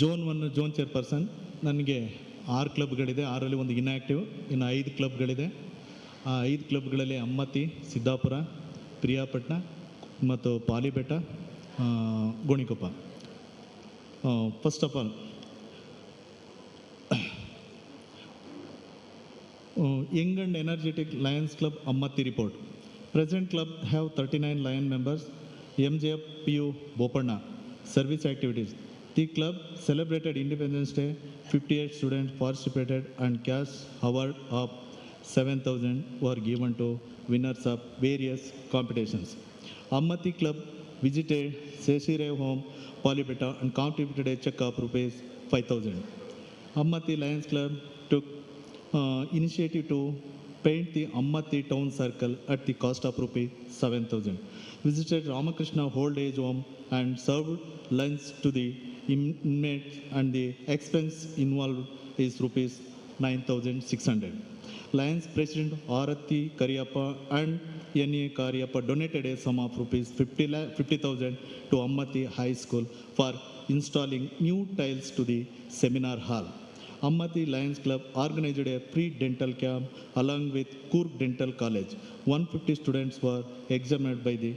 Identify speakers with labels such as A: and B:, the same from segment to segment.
A: Zone one zone chairperson ನನಗೆ ಆರು ಕ್ಲಬ್ಗಳಿದೆ ಆರಲ್ಲಿ ಒಂದು ಇನ್ಆಕ್ಟಿವ್ ಇನ್ನು ಐದು ಕ್ಲಬ್ಗಳಿದೆ ಆ ಐದು ಕ್ಲಬ್ಗಳಲ್ಲಿ ಅಮ್ಮತಿ, ಸಿದ್ದಾಪುರ, ಪ್ರಿಯಾಪಟ್ಟಣ ಮತ್ತು Palibetta Gonikoppa. First of all young and energetic lions club Ammathi report present club have thirty nine lion members M J F P U Boppanna service activities The club celebrated Independence Day. 58 students participated and cash award of 7,000 were given to winners of various competitions. Ammatti club visited Sesire home, Polybeta and contributed a check of rupees 5,000. Ammatti Lions Club took uh, initiative to paint the Ammatti town circle at the cost of rupees 7000. Visited Ramakrishna old age home and served lunch to the inmates and the expense involved is rupees 9600. Lions President Arati Kariappa and N.A. Kariappa donated a sum of rupees 50 50,000 to Ammatti High School for installing new tiles to the seminar hall. Ammatti Lions Club organized a free dental camp along with Kurg Dental College. 150 students were examined by the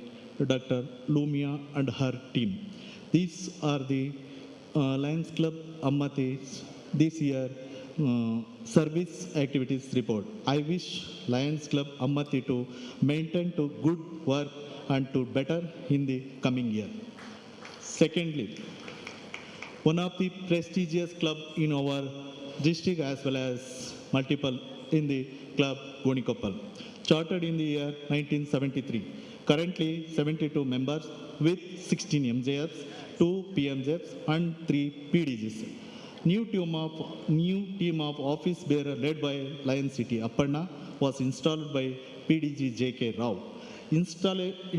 A: Dr. Lumia and her team. These are the Lions Club Ammatti's this year uh, service activities report. I wish Lions Club Ammatti to maintain to good work and to better in the coming year. Secondly, one of the prestigious club in our district as well as multiple in the club Gonikoppal, chartered in the year 1973. Currently 72 members with 16 MJFs, 2 PMJFs and 3 PDGs. New team of new team of office bearer led by Lion City Apparna was installed by PDG JK Rao.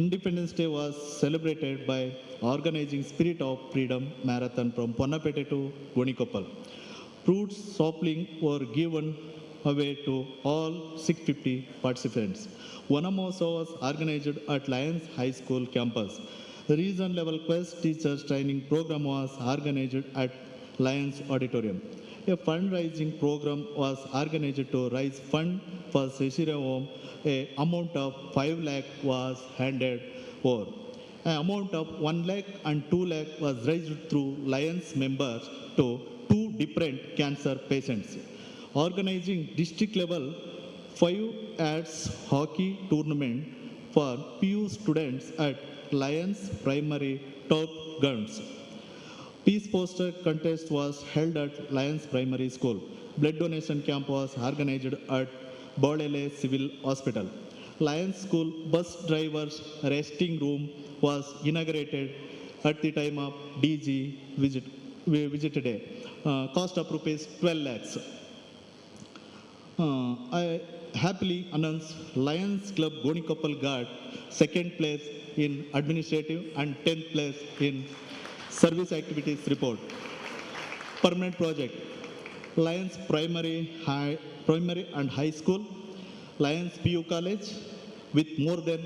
A: Independence Day was celebrated by organizing Spirit of Freedom Marathon from Ponnapete to Gonikoppal. Fruits sampling were given away to all 650 participants. One Vanamosa was organized at Lions High School campus. The region level quest teachers training program was organized at Lions Auditorium. A fundraising program was organized to raise fund for Sesira Home. A amount of 5 lakh was handed over. An amount of 1 lakh and 2 lakh was raised through Lions members to two different cancer patients. Organizing district level 5 ads hockey tournament for PU students at Lions Primary Top Guns. Peace poster contest was held at Lions Primary School. Blood donation camp was organized at Bolele Civil Hospital. Lions School bus drivers resting room was inaugurated at the time of DG visit, visit day. Uh, cost of rupees 12 lakhs. Uh, I happily announce Lions Club Gonikoppal got second place in administrative and 10th place in service activities report. Permanent project Lions Primary, High, Primary and High School, Lions PU College with more than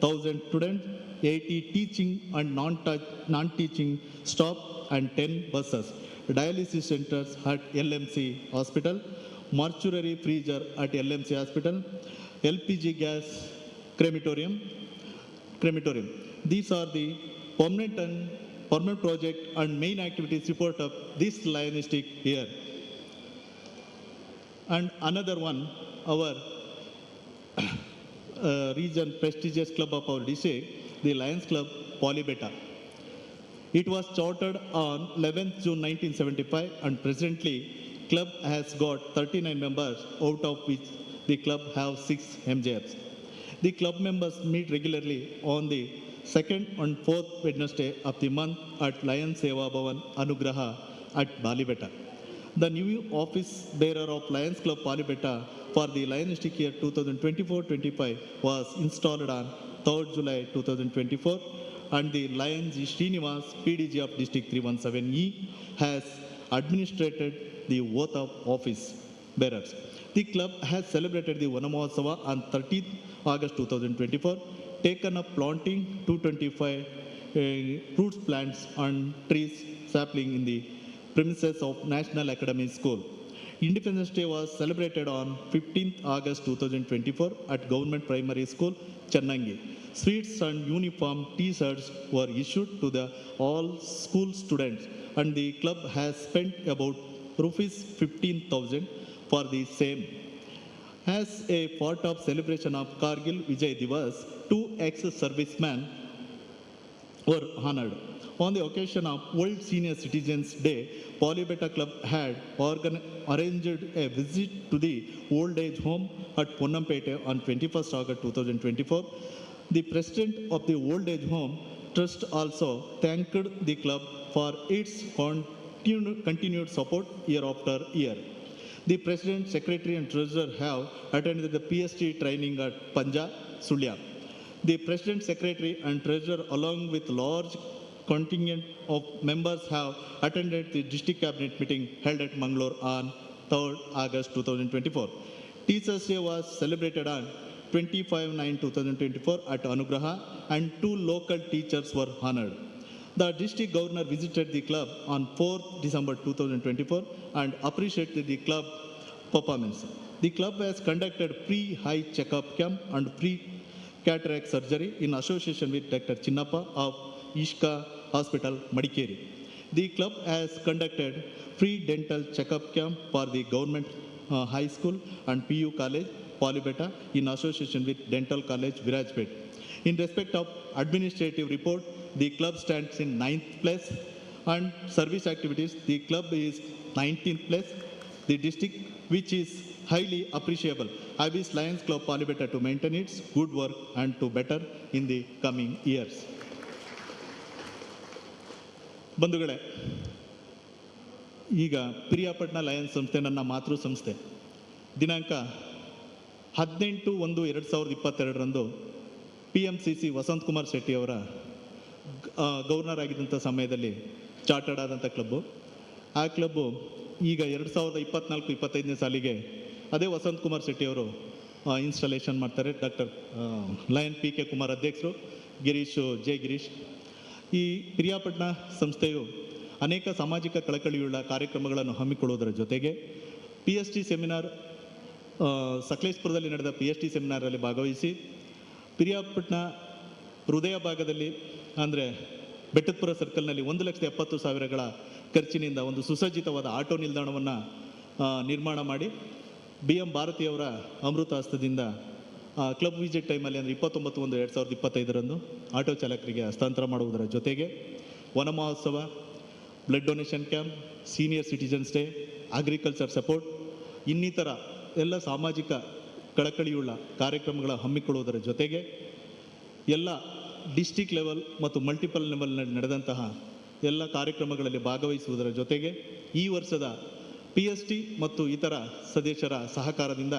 A: 1000 students, 80 teaching and non-teaching staff and 10 buses. Dialysis centers at LMC Hospital, mortuary freezer at LMC Hospital, LPG gas crematorium, crematorium. These are the permanent and permanent project and main activities report of this Lionistic year. And another one, our uh, region prestigious club of our district, the Lions Club Polybeta. It was chartered on 11th June 1975 and presently club has got 39 members out of which the club have 6 MJFs. The club members meet regularly on the second and fourth Wednesday of the month at Lion Seva Bhavan Anugraha at Balibeta. The new office bearer of Lions Club Palibeta for the Lionistic year 2024-25 was installed on 3rd July 2024 and the Lions Srinivas PDG of District 317E has administrated the oath of office bearers. The club has celebrated the Vanamotsava on 13th August 2024, taken up planting 225 uh, fruits plants and trees sapling in the premises of National Academy School. Independence Day was celebrated on 15th August 2024 at Government Primary School, Chennangi. Sweets and uniform T-shirts were issued to the all school students and the club has spent about rupees 15,000 for the same. As a part of celebration of Kargil Vijay Divas, two ex-servicemen were honored. On the occasion of World Senior Citizens Day, Polybeta Club had arranged a visit to the old age home at Ponnampete on 21st August 2024. The president of the old age home trust also thanked the club for its continu- continued support year after year. The president, secretary, and treasurer have attended the PST training at Panja, Sulya. The president, secretary, and treasurer, along with large contingent of members, have attended the district cabinet meeting held at Mangalore on 3rd August 2024. Teachers' Day was celebrated on 25 9 2024 at Anugraha, and two local teachers were honored. The district governor visited the club on 4th December 2024 and appreciated the club performance. The club has conducted free high checkup camp and free cataract surgery in association with Dr. Chinnappa of Ishka Hospital, Madikeri. The club has conducted free dental checkup camp for the government uh, high school and PU college, Polybeta, in association with Dental College, Virajpet. In respect of administrative report, the club stands in ninth place and service activities, the club is 19th place. The district, which is highly appreciable. I wish Lions Club Palibeta to maintain its good work and to better in the coming years. ಬಂಧುಗಳೇ ಈಗ Priyapatna Lions ಸಂಸ್ಥೆ ನನ್ನ ಮಾತೃ ಸಂಸ್ಥೆ ದಿನಾಂಕ ಹದಿನೆಂಟು ಒಂದು ಎರಡು ಸಾವಿರದ ಇಪ್ಪತ್ತೆರಡರಂದು P M C C Vasanth Kumar Shetty ಅವರ ಆ, ಗವರ್ನರ್ ಆಗಿದ್ದಂಥ ಸಮಯದಲ್ಲಿ ಚಾರ್ಟರ್ಡ್ ಆದಂಥ ಕ್ಲಬ್ಬು. ಆ ಕ್ಲಬ್ಬು ಈಗ ಎರಡು ಸಾವಿರದ ಇಪ್ಪತ್ನಾಲ್ಕು, ಇಪ್ಪತ್ತೈದನೇ ಸಾಲಿಗೆ ಅದೇ ವಸಂತ್ ಕುಮಾರ್ ಶೆಟ್ಟಿಯವರು ಇನ್ಸ್ಟಾಲೇಷನ್ ಮಾಡ್ತಾರೆ. Doctor lion P K Kumar ಅಧ್ಯಕ್ಷರು, ಗಿರೀಶ್, ಜೆ ಗಿರೀಶ್. ಈ ಪಿರಿಯಾಪಟ್ನ ಸಂಸ್ಥೆಯು ಅನೇಕ ಸಾಮಾಜಿಕ ಕಳಕಳಿಯುಳ್ಳ ಕಾರ್ಯಕ್ರಮಗಳನ್ನು ಹಮ್ಮಿಕೊಳ್ಳುವುದರ ಜೊತೆಗೆ ಪಿ ಎಸ್ ಟಿ ಸೆಮಿನಾರ್ ಸಕಲೇಶ್ಪುರದಲ್ಲಿ ನಡೆದ ಪಿ ಎಚ್ ಟಿ ಸೆಮಿನಾರಲ್ಲಿ ಭಾಗವಹಿಸಿ ಪಿರಿಯಾಪಟ್ನ ಹೃದಯ ಭಾಗದಲ್ಲಿ ಅಂದರೆ ಬೆಟ್ಟದಪುರ ಸರ್ಕಲ್ನಲ್ಲಿ ಒಂದು ಲಕ್ಷದ ಎಪ್ಪತ್ತು ಸಾವಿರಗಳ ಖರ್ಚಿನಿಂದ ಒಂದು ಸುಸಜ್ಜಿತವಾದ ಆಟೋ ನಿಲ್ದಾಣವನ್ನು ನಿರ್ಮಾಣ ಮಾಡಿ ಬಿ ಎಂ ಭಾರತಿಯವರ ಅಮೃತ ಹಸ್ತದಿಂದ ಕ್ಲಬ್ ವಿಸಿಟ್ ಟೈಮಲ್ಲಿ ಅಂದರೆ ಇಪ್ಪತ್ತೊಂಬತ್ತು ಒಂದು ಎರಡು ಸಾವಿರದ ಇಪ್ಪತ್ತೈದರಂದು ಆಟೋ ಚಾಲಕರಿಗೆ ಹಸ್ತಾಂತರ ಮಾಡುವುದರ ಜೊತೆಗೆ Vana Mahotsava, blood donation camp, senior citizens day agriculture support, ಇನ್ನಿತರ ಎಲ್ಲ ಸಾಮಾಜಿಕ ಕಳಕಳಿಯುಳ್ಳ ಕಾರ್ಯಕ್ರಮಗಳ ಹಮ್ಮಿಕೊಳ್ಳುವುದರ ಜೊತೆಗೆ ಎಲ್ಲ ಡಿಸ್ಟಿಕ್ ಲೆವೆಲ್ ಮತ್ತು ಮಲ್ಟಿಪಲ್ ಲೆವೆಲ್ನಲ್ಲಿ ನಡೆದಂತಹ ಎಲ್ಲ ಕಾರ್ಯಕ್ರಮಗಳಲ್ಲಿ ಭಾಗವಹಿಸುವುದರ ಜೊತೆಗೆ ಈ ವರ್ಷದ ಪಿ ಎಸ್ ಟಿ ಮತ್ತು ಇತರ ಸದಸ್ಯರ ಸಹಕಾರದಿಂದ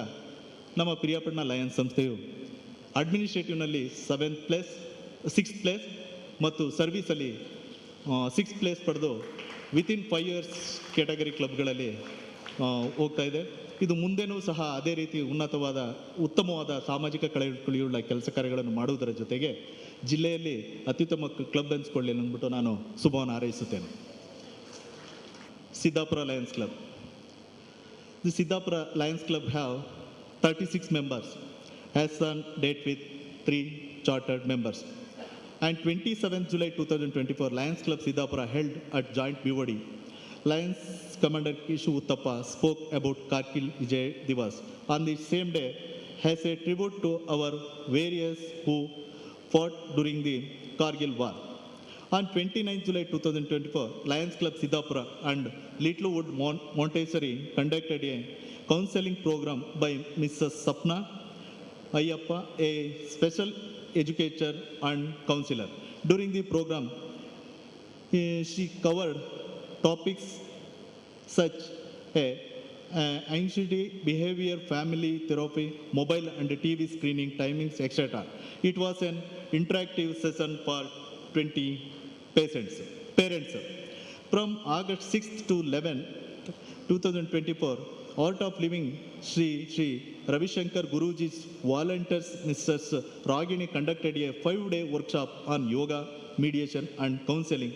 A: ನಮ್ಮ ಪ್ರಿಯಾಪಣ್ಣ ಲಯನ್ಸ್ ಸಂಸ್ಥೆಯು ಅಡ್ಮಿನಿಸ್ಟ್ರೇಟಿವ್ನಲ್ಲಿ ಸೆವೆಂತ್ ಪ್ಲೇಸ್ ಸಿಕ್ಸ್ ಪ್ಲೇಸ್ ಮತ್ತು ಸರ್ವೀಸಲ್ಲಿ ಸಿಕ್ಸ್ ಪ್ಲೇಸ್ ಪಡೆದು ವಿತಿನ್ ಫೈವ್ ಇಯರ್ಸ್ ಕ್ಯಾಟಗರಿ ಕ್ಲಬ್ಗಳಲ್ಲಿ ಹೋಗ್ತಾ ಇದೆ. ಇದು ಮುಂದೆನೂ ಸಹ ಅದೇ ರೀತಿ ಉನ್ನತವಾದ, ಉತ್ತಮವಾದ ಸಾಮಾಜಿಕ ಕಳಕಳಿಯುಳ್ಳ ಕೆಲಸ ಕಾರ್ಯಗಳನ್ನು ಮಾಡುವುದರ ಜೊತೆಗೆ ಜಿಲ್ಲೆಯಲ್ಲಿ ಅತ್ಯುತ್ತಮ ಕ್ಲಬ್ ಅನ್ಸ್ಕೊಳ್ಳಿ ಅಂದ್ಬಿಟ್ಟು ನಾನು ಶುಭವನ್ನು ಹಾರೈಸುತ್ತೇನೆ Siddapura Lions Club the Siddapura Lions Club have thirty six members has on date with three chartered members and 27th July 2024, Lions Club Siddhapura held at joint BOD. Lions Commander Kishu Uttappa spoke about Kargil Vijay Divas. On the same day, has a tribute to our various who fought during the Kargil War. On 29 July 2024, Lions Club Siddhapura and Littlewood Mon- Montessori conducted a counseling program by Mrs. Sapna Ayyappa, a special educator and counselor. During the program, eh, she covered topics such as Uh, anxiety, behavior, family therapy, mobile and TV screening timings, etc. It was an interactive session for 20 patients, parents. From August 6th to 11th, 2024, Art of Living Sri Sri Ravi Shankar Guruji's volunteers Mrs. Ragini conducted a five-day workshop on yoga, mediation and counseling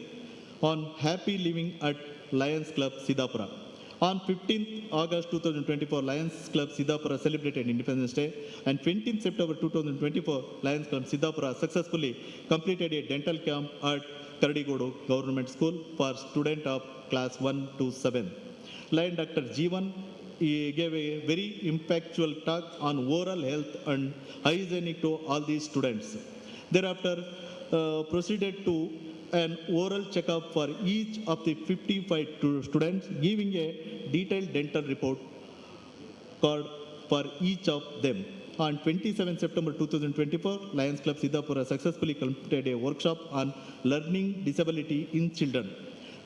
A: on happy living at Lions Club Siddhapura. On 15th August 2024, Lions Club Siddhapura celebrated Independence Day, and 20th September 2024, Lions Club Siddhapura successfully completed a dental camp at Karadigodu Government School for students of class 1 to 7. Lion Dr. Jeevan he gave a very impactful talk on oral health and hygienic to all these students. Thereafter, uh, proceeded to an oral checkup for each of the 55 students, giving a detailed dental report card for each of them. On 27 September 2024, Lions Club Siddhapura successfully completed a workshop on learning disability in children.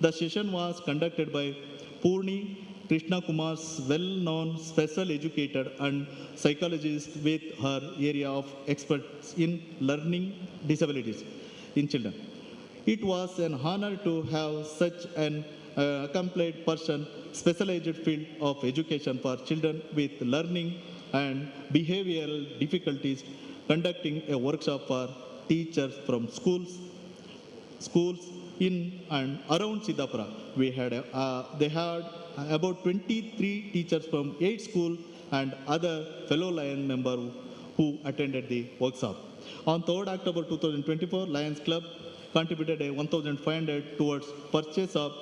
A: The session was conducted by Purni Krishna Kumar's well-known special educator and psychologist with her area of experts in learning disabilities in children. It was an honor to have such an uh, accomplished person specialized field of education for children with learning and behavioral difficulties conducting a workshop for teachers from schools schools in and around Siddhapura. We had, uh, they had about 23 teachers from eight schools and other fellow Lion members who attended the workshop. On 3rd October 2024, Lions Club contributed a 1,500 towards purchase of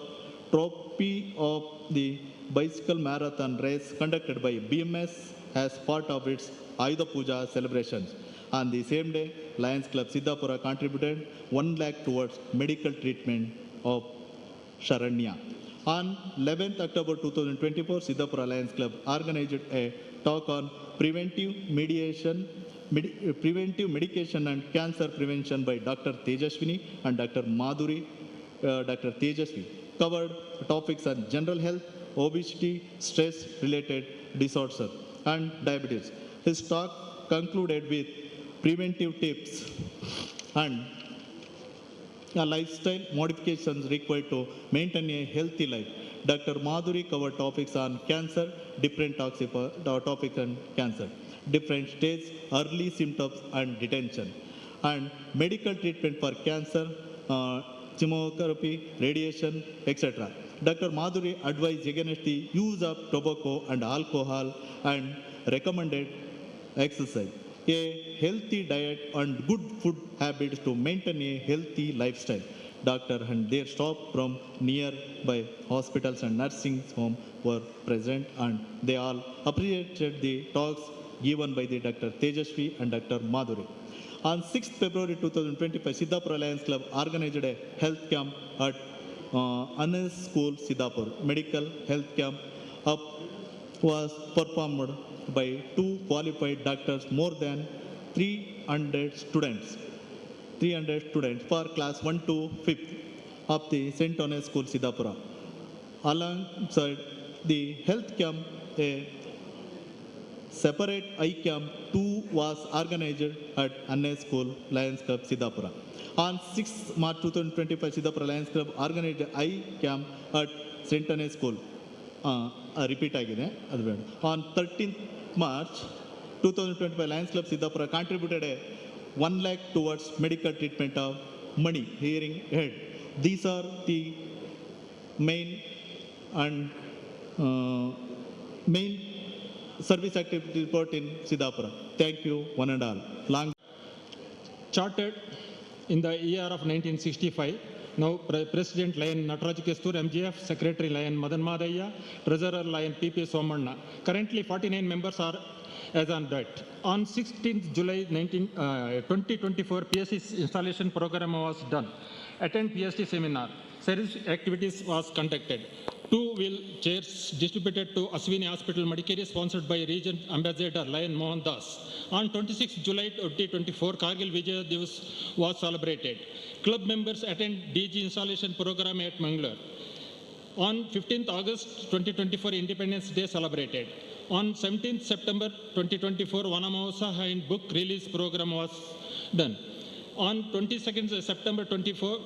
A: trophy of the bicycle marathon race conducted by BMS as part of its Ayudha Puja celebrations. On the same day, Lions Club Siddhapura contributed 1 lakh towards medical treatment of Sharanya. On 11th October 2024, Siddhapura Lions Club organized a talk on preventive mediation, medi- preventive medication and cancer prevention by Dr. Tejaswini and Dr. Madhuri, uh, Dr. Tejaswi. Covered topics on general health, obesity, stress-related disorders, and diabetes. His talk concluded with preventive tips and lifestyle modifications required to maintain a healthy life. Dr. Madhuri covered topics on cancer, different uh, topics on cancer, different stages, early symptoms and detention, and medical treatment for cancer, uh, chemotherapy, radiation, etc. Dr. Madhuri advised against the use of tobacco and alcohol and recommended exercise, a healthy diet and good food habits to maintain a healthy lifestyle. Doctor and their staff from nearby hospitals and nursing home were present and they all appreciated the talks given by the Dr. Tejasvi and Dr. Madhuri. On 6th February 2025, Siddhapur Alliance Club organized a health camp at uh, Anas School, Siddhapur. Medical health camp up was performed by two qualified doctors, more than 300 students. 300 students for class 1 to 5th of the St. Thomas School, Siddhapura. Alongside the health camp, a separate eye camp 2 was organized at Anna School, Lions Club, Siddhapura. On 6 March 2025, Siddhapura Lions Club organized eye camp at St. Anna School. Repeat ಆಗಿದೆ ಅದು ಬೇಡ on thirteenth March two thousand twenty five Lions Club Siddapura contributed a one lakh towards medical treatment of Mani hearing head these are the main and uh, main service activity report in Siddhapura. Thank you, one and all. Long
B: chartered in the year of 1965. Now President Lion Nataraj Kestur, MGF, Secretary Lion Madan Madaya, Treasurer Lion PP Somanna. Currently 49 members are as on date. On 16th July 19, uh, 2024, PSC installation program was done. Attend PST seminar. Service activities was conducted. Two wheel chairs distributed to Aswini Hospital, Madikeri, sponsored by Region Ambassador Lion Mohan Das. On 26 July 2024, Kargil Vijay Divas was celebrated. Club members attend DG installation program at Mangalore. On 15th August 2024, Independence Day celebrated. On 17th September 2024, Vanamahotsav and book release program was done. On 22nd September 24,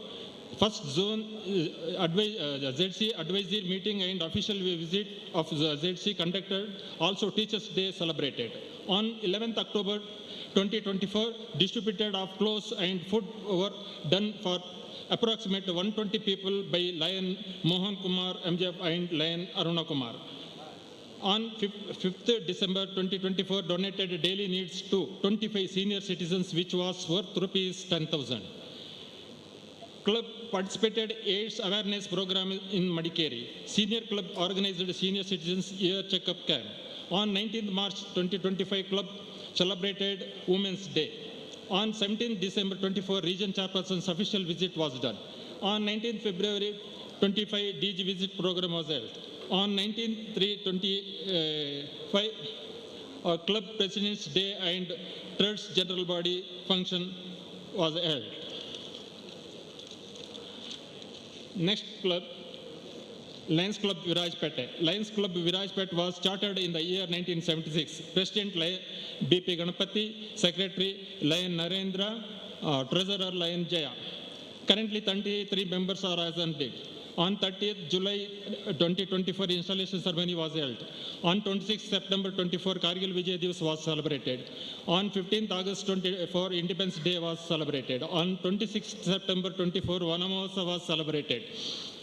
B: first zone uh, advi- uh, ZC advisory meeting and official visit of the ZC conducted. Also Teachers Day celebrated. On 11th October 2024 distributed of clothes and food were done for approximately 120 people by Lion Mohan Kumar MJF and Lion Aruna Kumar. On 5th December 2024, donated daily needs to 25 senior citizens, which was worth rupees 10,000. Club participated AIDS awareness program in Madikeri. Senior club organized senior citizens year checkup camp. On 19th March 2025, club celebrated Women's Day. On 17th December 24, region chairperson's official visit was done. On 19th February 25, DG visit program was held. On 19th 3 25, uh, club president's day and trades general body function was held. Next club, Lions Club Virajpete. Lions Club Virajpete was chartered in the year 1976. President BP Ganapati, Secretary Lion Narendra, uh, Treasurer Lion Jaya. Currently 33 members are as date. On 30th July uh, 2024, installation ceremony was held. On 26th September 24, Kargil Vijay Divas was celebrated. On 15th August 24, Independence Day was celebrated. On 26th September 24, Vanamosa was celebrated.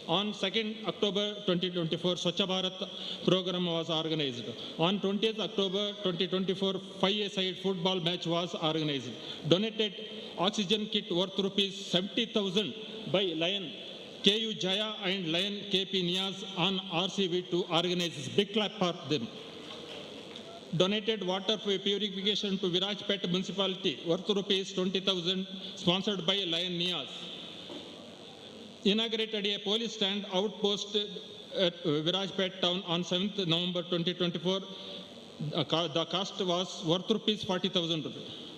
B: On 2nd October 2024, Swachh Bharat program was organized. On 20th October 2024, five-a-side football match was organized. Donated oxygen kit worth rupees 70,000 by Lion KU Jaya and Lion KP Niaz on RCV to organize. Big clap for them. Donated water for purification to Virajpet municipality worth rupees 20,000 sponsored by Lion Niaz inaugurated a police stand outpost at uh, Virajpet town on 7th November 2024. The The cost was worth rupees 40,000 rupees.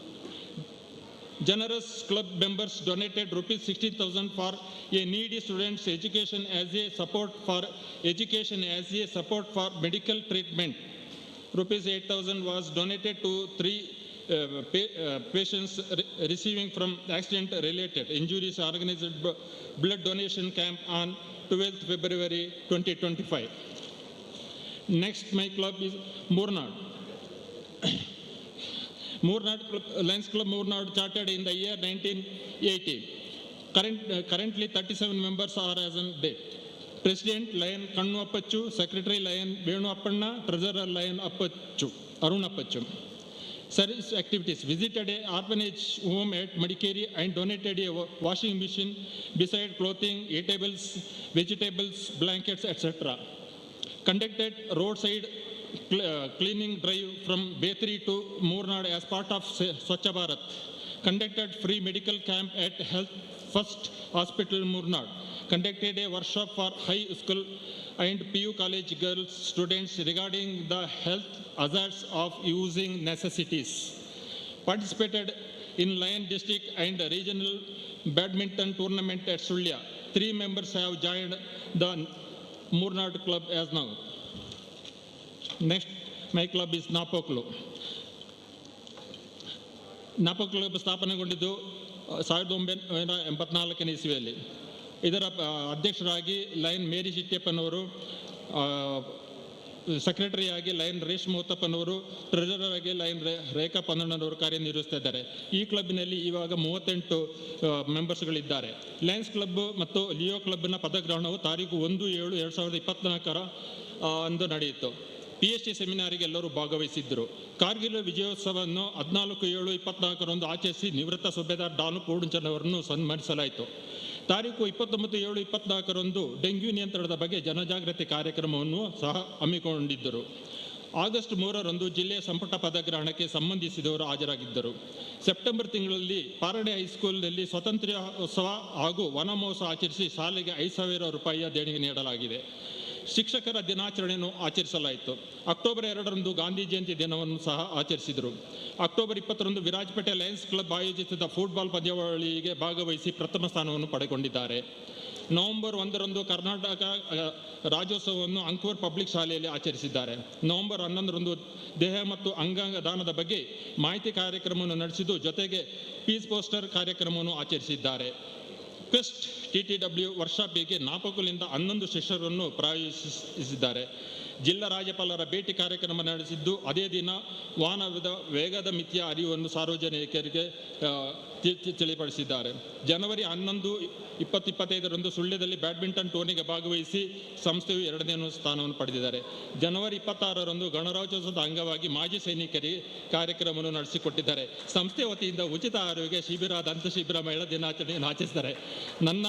B: Generous club members donated rupees 16,000 for a needy student's education as a support for education as a support for medical treatment. Rupees 8,000 was donated to three uh, pa- uh, patients re- receiving from accident related injuries organized blood donation camp on 12th February 2025. Next, my club is Murnad. Murnad Club, Lions Club Murnad chartered in the year 1980. Current, uh, currently 37 members are as on date. President Lion Kannu Appachu, Secretary Lion Venu Appanna, Treasurer Lion Appachu, Arun Appachu. Service activities visited a orphanage home at Madikeri and donated a washing machine beside clothing, eatables, vegetables, blankets, etc. Conducted roadside Uh, cleaning drive from Betri to Murnad as part of Swachh Bharat. Conducted free medical camp at Health First Hospital Murnad. Conducted a workshop for high school and PU college girls students regarding the health hazards of using necessities. Participated in Lion District and Regional Badminton Tournament at Sulya. Three members have joined the Murnad club as now. Next, my club is Napoklu. Napo club ಸ್ಥಾಪನೆಗೊಂಡಿದ್ದು ಸಾವಿರದ ಒಂಬೈನೂರ ಎಂಬತ್ನಾಲ್ಕನೇ ಇಸ್ವಿಯಲ್ಲಿ. ಇದರ ಅಧ್ಯಕ್ಷರಾಗಿ line Mary ಚಿಟ್ಟಪ್ಪನವರು ಸೆಕ್ರೆಟರಿಯಾಗಿ line ರೇಷ್ ಮೋತಪ್ಪನವರು ಟ್ರೆಜರರ್ ಆಗಿ ಲೈನ್ ರೇ ರೇಖಾ ಪಂದಣ್ಣನವರು ಕಾರ್ಯನಿರ್ವಹಿಸ್ತಾ ಇದ್ದಾರೆ ಈ ಕ್ಲಬ್ನಲ್ಲಿ ಇವಾಗ ಮೂವತ್ತೆಂಟು ಮೆಂಬರ್ಸ್ಗಳಿದ್ದಾರೆ. ಲಯನ್ಸ್ ಕ್ಲಬ್ ಮತ್ತು ಲಿಯೋ ಕ್ಲಬ್ನ ಪದಗ್ರಹಣವು ತಾರೀಕು ಒಂದು ಏಳು ಎರಡು ಸಾವಿರದ ಇಪ್ಪತ್ನಾಲ್ಕರ ಅಂದು ನಡೆಯಿತು. ಪಿ ಎಚ್ ಡಿ ಸೆಮಿನಾರಿಗೆ ಎಲ್ಲರೂ ಭಾಗವಹಿಸಿದ್ದರು. ಕಾರ್ಗಿಲ್ ವಿಜಯೋತ್ಸವವನ್ನು ಹದಿನಾಲ್ಕು, ಏಳು, ಇಪ್ಪತ್ನಾಲ್ಕರಂದು ಆಚರಿಸಿ ನಿವೃತ್ತ ಸುಬೇದಾರ್ ಡಾನು ಪೂರ್ಣಚಂದ್ ಅವರನ್ನು ಸನ್ಮಾನಿಸಲಾಯಿತು. ತಾರೀಕು ಇಪ್ಪತ್ತೊಂಬತ್ತು, ಏಳು, ಇಪ್ಪತ್ನಾಲ್ಕರಂದು ಡೆಂಗ್ಯೂ ನಿಯಂತ್ರಣದ ಬಗ್ಗೆ ಜನಜಾಗೃತಿ ಕಾರ್ಯಕ್ರಮವನ್ನು ಸಹ ಹಮ್ಮಿಕೊಂಡಿದ್ದರು. ಆಗಸ್ಟ್ ಮೂರರಂದು ಜಿಲ್ಲೆಯ ಸಂಪುಟ ಪದಗ್ರಹಣಕ್ಕೆ ಸಂಬಂಧಿಸಿದವರು ಹಾಜರಾಗಿದ್ದರು. ಸೆಪ್ಟೆಂಬರ್ ತಿಂಗಳಲ್ಲಿ ಪಾರಣೆ ಹೈಸ್ಕೂಲ್ನಲ್ಲಿ ಸ್ವಾತಂತ್ರ್ಯೋತ್ಸವ ಹಾಗೂ ವನಮಹೋತ್ಸವ ಆಚರಿಸಿ ಶಾಲೆಗೆ ಐದು ಸಾವಿರ ರೂಪಾಯಿಯ ದೇಣಿಗೆ ನೀಡಲಾಗಿದೆ. ಶಿಕ್ಷಕರ ದಿನಾಚರಣೆಯನ್ನು ಆಚರಿಸಲಾಯಿತು. ಅಕ್ಟೋಬರ್ ಎರಡರಂದು ಗಾಂಧಿ ಜಯಂತಿ ದಿನವನ್ನು ಸಹ ಆಚರಿಸಿದರು. ಅಕ್ಟೋಬರ್ ಇಪ್ಪತ್ತರಂದು ವಿರಾಜಪೇಟೆ ಲಯನ್ಸ್ ಕ್ಲಬ್ ಆಯೋಜಿಸಿದ ಫುಟ್ಬಾಲ್ ಪಂದ್ಯಾವಳಿಗೆ ಭಾಗವಹಿಸಿ ಪ್ರಥಮ ಸ್ಥಾನವನ್ನು ಪಡೆಕೊಂಡಿದ್ದಾರೆ. ನವೆಂಬರ್ ಒಂದರಂದು ಕರ್ನಾಟಕ ರಾಜ್ಯೋತ್ಸವವನ್ನು ಅಂಕೂರ್ ಪಬ್ಲಿಕ್ ಶಾಲೆಯಲ್ಲಿ ಆಚರಿಸಿದ್ದಾರೆ. ನವೆಂಬರ್ ಹನ್ನೊಂದರಂದು ದೇಹ ಮತ್ತು ಅಂಗಾಂಗ ದಾನದ ಬಗ್ಗೆ ಮಾಹಿತಿ ಕಾರ್ಯಕ್ರಮವನ್ನು ನಡೆಸಿದ್ದು, ಜೊತೆಗೆ ಪೀಸ್ ಪೋಸ್ಟರ್ ಕಾರ್ಯಕ್ರಮವನ್ನು ಆಚರಿಸಿದ್ದಾರೆ. ಕ್ವೆಸ್ಟ್ ಟಿ ಟಿ ಡಬ್ಲ್ಯೂ ವರ್ಷಾಪಿಗೆ ನಾಪಕುಲಿಂದ ಹನ್ನೊಂದು ಶಿಷ್ಯರನ್ನು ಪ್ರಾಯೋಜಿಸಿದ್ದಾರೆ ಜಿಲ್ಲಾ ರಾಜ್ಯಪಾಲರ ಭೇಟಿ ಕಾರ್ಯಕ್ರಮ ನಡೆಸಿದ್ದು, ಅದೇ ದಿನ ವಾಹನದ ವೇಗದ ಮಿತಿಯ ಅರಿವನ್ನು ಸಾರ್ವಜನಿಕರಿಗೆ ತಿಳಿಪಡಿಸಿದ್ದಾರೆ. ಜನವರಿ ಹನ್ನೊಂದು ಇಪ್ಪತ್ತಿಪ್ಪತ್ತೈದರಂದು ಸುಳ್ಯದಲ್ಲಿ ಬ್ಯಾಡ್ಮಿಂಟನ್ ಟೂರ್ನಿಗೆ ಭಾಗವಹಿಸಿ ಸಂಸ್ಥೆಯು ಎರಡನೇ ಸ್ಥಾನವನ್ನು ಪಡೆದಿದ್ದಾರೆ. ಜನವರಿ ಇಪ್ಪತ್ತಾರರಂದು ಗಣರಾಜ್ಯೋತ್ಸವದ ಅಂಗವಾಗಿ ಮಾಜಿ ಸೈನಿಕರಿಗೆ ಕಾರ್ಯಕ್ರಮವನ್ನು ನಡೆಸಿಕೊಟ್ಟಿದ್ದಾರೆ. ಸಂಸ್ಥೆ ವತಿಯಿಂದ ಉಚಿತ ಆರೋಗ್ಯ ಶಿಬಿರ ದಂತ ಶಿಬಿರ ಮಹಿಳಾ ದಿನಾಚರಣೆಯನ್ನು ಆಚರಿಸಿದ್ದಾರೆ. ನನ್ನ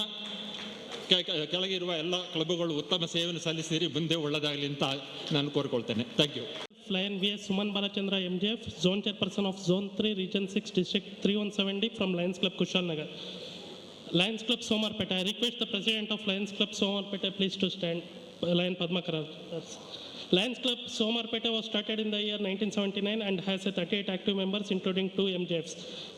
B: ಕೆಳಗಿರುವ ಎಲ್ಲ ಕ್ಲಬ್ಗಳು ಉತ್ತಮ ಸೇವೆಯನ್ನು ಸಲ್ಲಿಸಿರಿ, ಮುಂದೆ ಒಳ್ಳೆಯದಾಗಲಿ ಅಂತ ನಾನು ಕೋರ್ಕೊಳ್ತೇನೆ. Thank you
C: lion V S Suman Balachandra M J F zone chairperson of zone three region six district three one seven D from lions club Kushalnagar lions club Somwarpet I request the president of lions club Somwarpet please to stand lion Padmakar Lions Club Somarpeta was started in the year 1979 and has 38 active members including two MJFs.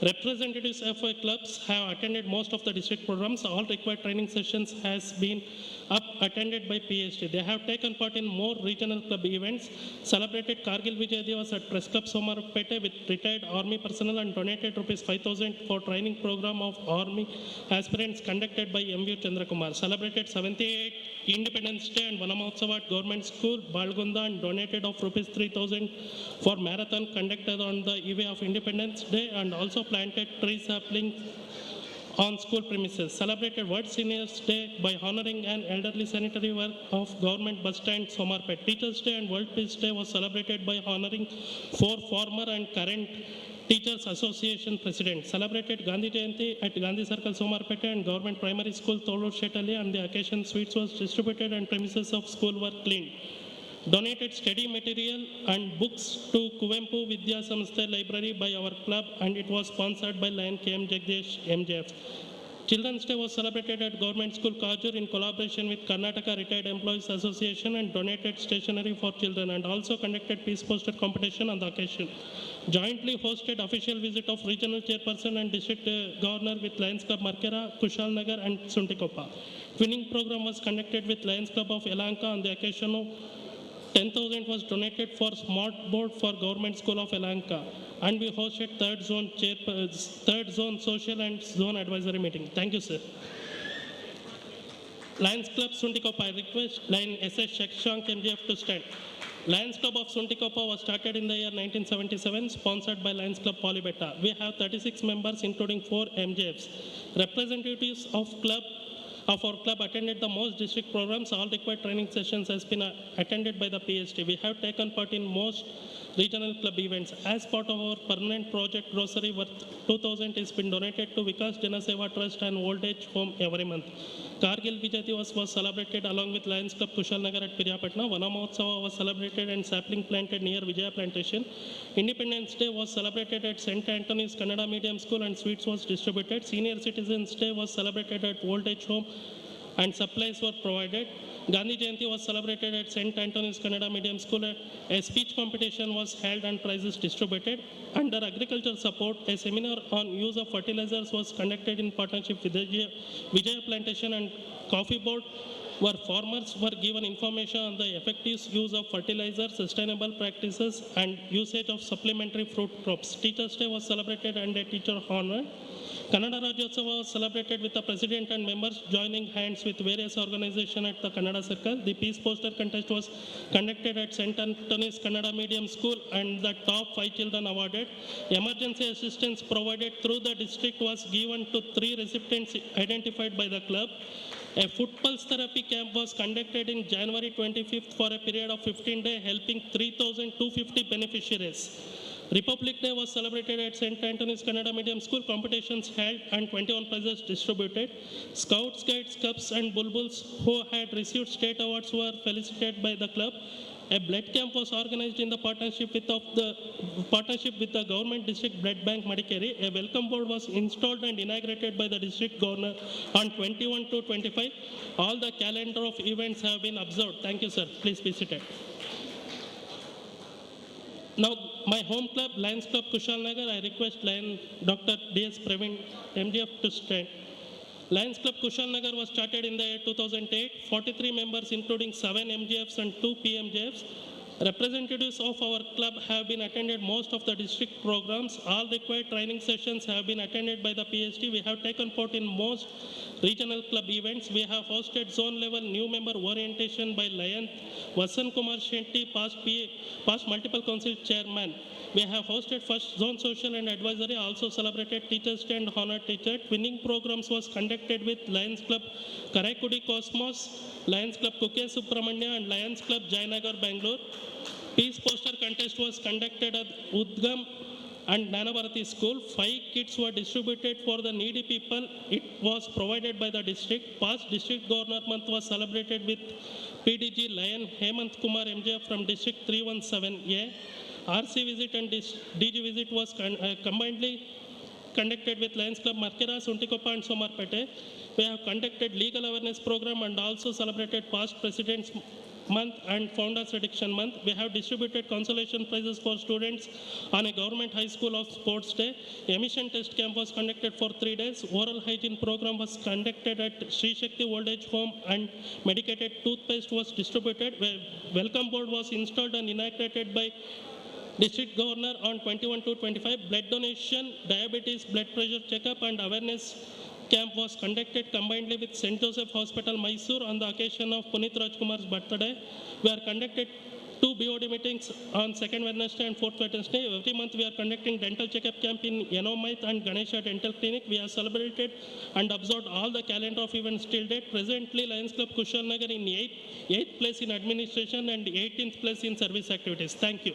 C: Representatives of clubs have attended most of the district programs. All required training sessions has been up attended by PhD. They have taken part in more regional club events, celebrated Kargil Vijay Divas at Press Club Somarpete with retired army personnel and donated rupees 5,000 for training program of army aspirants conducted by MV Chandrakumar. Celebrated 78 Independence Day and Vanamotsav at Government School, Balgunda and donated of rupees 3,000 for marathon conducted on the eve of Independence Day and also planted tree saplings on school premises. Celebrated World Seniors Day by honoring an elderly sanitary work of government bus stand Somarpet. Teachers Day and World Peace Day was celebrated by honoring four former and current Teachers Association President. Celebrated Gandhi Jayanti at Gandhi Circle Somarpet and Government Primary School Tolur Shetali and the occasion sweets was distributed and premises of school were cleaned donated study material and books to Kuvempu Vidya Samstha Library by our club and it was sponsored by Lion KM Jagdish MJF. Children's Day was celebrated at Government School Kajur in collaboration with Karnataka Retired Employees Association and donated stationery for children and also conducted peace poster competition on the occasion. Jointly hosted official visit of regional chairperson and district uh, governor with Lions Club Markera, Kushal Nagar and Suntikopa. Twinning program was conducted with Lions Club of Elanka on the occasion of 10,000 was donated for smart board for government school of Elanka. And we hosted third zone chair, uh, third zone social and zone advisory meeting. Thank you, sir. Lions Club Suntikopa, I request Lion SS Shakshank MGF to stand. Lions Club of Suntikopa was started in the year 1977, sponsored by Lions Club Polybeta. We have 36 members, including four MJFs. Representatives of club of our club attended the most district programs. All required training sessions has been uh, attended by the PhD. We have taken part in most regional club events. As part of our permanent project, grocery worth 2,000 has been donated to Vikas Jana Seva Trust and Old Age Home every month. Kargil Vijay Divas was celebrated along with Lions Club Kushal Nagar at Piriyapatna. Vanamotsav was celebrated and sapling planted near Vijaya Plantation. Independence Day was celebrated at St. Anthony's Kannada Medium School and sweets was distributed. Senior Citizens Day was celebrated at Old Age Home and supplies were provided. Gandhi Jayanti was celebrated at St. Anthony's Kannada Medium School. A speech competition was held and prizes distributed. Under agriculture support, a seminar on use of fertilizers was conducted in partnership with the Vijaya Plantation and Coffee Board where farmers were given information on the effective use of fertilizer, sustainable practices, and usage of supplementary fruit crops. Teachers' Day was celebrated and a teacher honored. Kannada Rajyotsava was celebrated with the president and members joining hands with various organizations at the Kannada Circle. The peace poster contest was conducted at St. Anthony's Kannada Medium School and the top five children awarded. Emergency assistance provided through the district was given to three recipients identified by the club. A foot therapy camp was conducted in January 25th for a period of 15 days, helping 3,250 beneficiaries. Republic Day was celebrated at St. Anthony's Kannada Medium School. Competitions held and 21 prizes distributed. Scouts, Guides, Cubs, and Bulbuls who had received state awards were felicitated by the club. A blood camp was organized in the partnership with of the partnership with the government district blood bank Madikeri. A welcome board was installed and inaugurated by the district governor on 21 to 25. All the calendar of events have been observed. Thank you, sir. Please be seated. Now, my home club, Lions Club Kushal Nagar, I request Lion Dr. D.S. Praveen, MDF to stand. Lions Club Kushal Nagar was started in the year 2008. 43 members, including seven MGFs and two PMJFs. Representatives of our club have been attended most of the district programs. All required training sessions have been attended by the PhD. We have taken part in most regional club events. We have hosted zone level new member orientation by Lion Vasan Kumar Shetty, past, PA, past multiple council chairman. We have hosted first zone social and advisory, also celebrated Teachers and Honor Teacher. Twinning programs was conducted with Lions Club Karaikudi Cosmos, Lions Club Kuke Subramanya and Lions Club Jayanagar Bangalore. Peace poster contest was conducted at Udgam and Nanabharati School. Five kits were distributed for the needy people. It was provided by the district. Past district governor month was celebrated with PDG Lion Hemant Kumar MJ from District 317A. RC visit and DG visit was con- uh, combinedly conducted with Lions Club Markera, Suntikopa and Somarpete. We have conducted legal awareness program and also celebrated past presidents month and founders reduction month. We have distributed consolation prizes for students on a government high school of sports day. Emission test camp was conducted for three days. Oral hygiene program was conducted at Sri Shakti Old Age Home and medicated toothpaste was distributed. Wel- Welcome board was installed and inaugurated by District Governor on 21 to 25, blood donation, diabetes, blood pressure checkup and awareness camp was conducted combinedly with St. Joseph Hospital, Mysore on the occasion of Punit Rajkumar's birthday. We are conducted two BOD meetings on second Wednesday and fourth Wednesday. Every month we are conducting dental checkup camp in Yenomait and Ganesha Dental Clinic. We have celebrated and observed all the calendar of events till date. Presently, Lions Club Kushal Nagar in eighth, eighth place in administration and 18th place in service activities. Thank you.